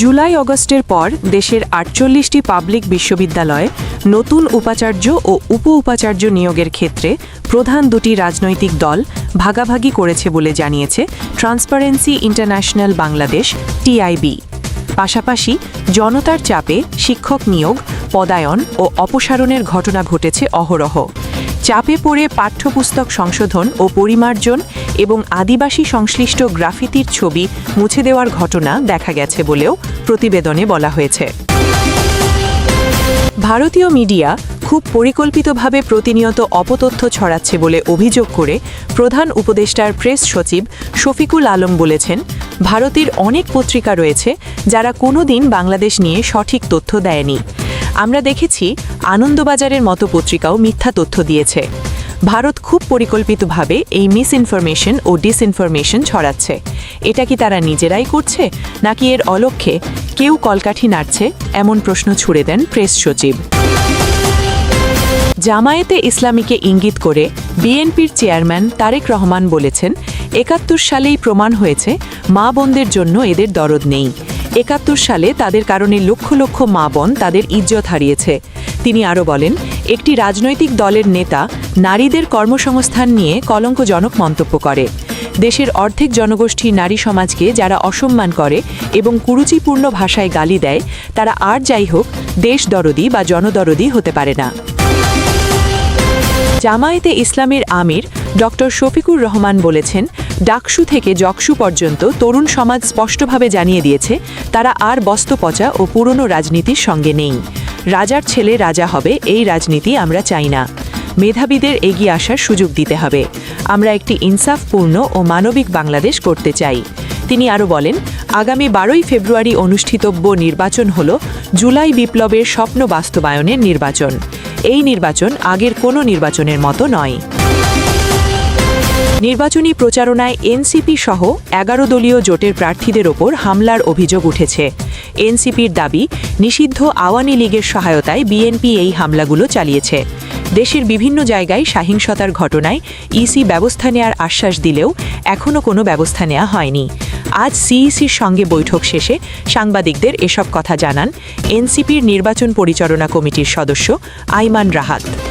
জুলাই অগস্টের পর দেশের আটচল্লিশটি পাবলিক বিশ্ববিদ্যালয়ে নতুন উপাচার্য ও উপ উপাচার্য নিয়োগের ক্ষেত্রে প্রধান দুটি রাজনৈতিক দল ভাগাভাগি করেছে বলে জানিয়েছে ট্রান্সপারেন্সি ইন্টারন্যাশনাল বাংলাদেশ টিআইবি পাশাপাশি জনতার চাপে শিক্ষক নিয়োগ, পদায়ন ও অপসারণের ঘটনা ঘটেছে অহরহ। চাপে পড়ে পাঠ্যপুস্তক সংশোধন ও পরিমার্জন এবং আদিবাসী সংশ্লিষ্ট গ্রাফিতির ছবি মুছে দেওয়ার ঘটনা দেখা গেছে বলেও প্রতিবেদনে বলা হয়েছে। ভারতীয় মিডিয়া খুব পরিকল্পিতভাবে প্রতিনিয়ত অপতথ্য ছড়াচ্ছে বলে অভিযোগ করে প্রধান উপদেষ্টার প্রেস সচিব শফিকুল আলম বলেছেন, ভারতের অনেক পত্রিকা রয়েছে যারা কোনোদিন বাংলাদেশ নিয়ে সঠিক তথ্য দেয়নি। আমরা দেখেছি আনন্দবাজারের মতো পত্রিকাও মিথ্যা তথ্য দিয়েছে। ভারত খুব পরিকল্পিতভাবে এই মিস ইনফরমেশন ও ডিসইনফরমেশন ছড়াচ্ছে। এটা কি তারা নিজেরাই করছে, নাকি এর অলক্ষ্যে কেউ কলকাঠি নাড়ছে, এমন প্রশ্ন ছুড়ে দেন প্রেস সচিব। জামায়াতে ইসলামীকে ইঙ্গিত করে বিএনপির চেয়ারম্যান তারেক রহমান বলেছেন, একাত্তর সালেই প্রমাণ হয়েছে, মা বোনদের জন্য এদের দরদ নেই। একাত্তর সালে তাদের কারণে লক্ষ লক্ষ মা বোন তাদের ইজ্জত হারিয়েছে। তিনি আরও বলেন, একটি রাজনৈতিক দলের নেতা নারীদের কর্মসংস্থান নিয়ে কলঙ্কজনক মন্তব্য করে। দেশের অর্ধেক জনগোষ্ঠী নারী সমাজকে যারা অসম্মান করে এবং কুরুচিপূর্ণ ভাষায় গালি দেয়, তারা আর যাই হোক, দেশ দরদি বা জনদরদি হতে পারে না। জামায়াতে ইসলামের আমির ডক্টর শফিকুর রহমান বলেছেন, ডাকসু থেকে জকসু পর্যন্ত তরুণ সমাজ স্পষ্টভাবে জানিয়ে দিয়েছে, তারা আর বস্তপচা ও পুরনো রাজনীতির সঙ্গে নেই। রাজার ছেলে রাজা হবে, এই রাজনীতি আমরা চাই না। মেধাবীদের এগিয়ে আসার সুযোগ দিতে হবে। আমরা একটি ইনসাফপূর্ণ ও মানবিক বাংলাদেশ করতে চাই। তিনি আরও বলেন, আগামী বারোই ফেব্রুয়ারি অনুষ্ঠিতব্য নির্বাচন হল জুলাই বিপ্লবের স্বপ্ন বাস্তবায়নের নির্বাচন। এই নির্বাচন আগের কোনো নির্বাচনের মতো নয়। নির্বাচনী প্রচারণায় এনসিপি সহ এগারো দলীয় জোটের প্রার্থীদের ওপর হামলার অভিযোগ উঠেছে। এনসিপির দাবি, নিষিদ্ধ আওয়ামী লীগের সহায়তায় বিএনপি এই হামলাগুলো চালিয়েছে। দেশের বিভিন্ন জায়গায় সহিংসতার ঘটনায় ইসি ব্যবস্থা নেয়ার আশ্বাস দিলেও এখনও কোনো ব্যবস্থা নেওয়া হয়নি। আজ সিইসির সঙ্গে বৈঠক শেষে সাংবাদিকদের এসব কথা জানান এনসিপির নির্বাচন পরিচালনা কমিটির সদস্য আইমান রাহাত।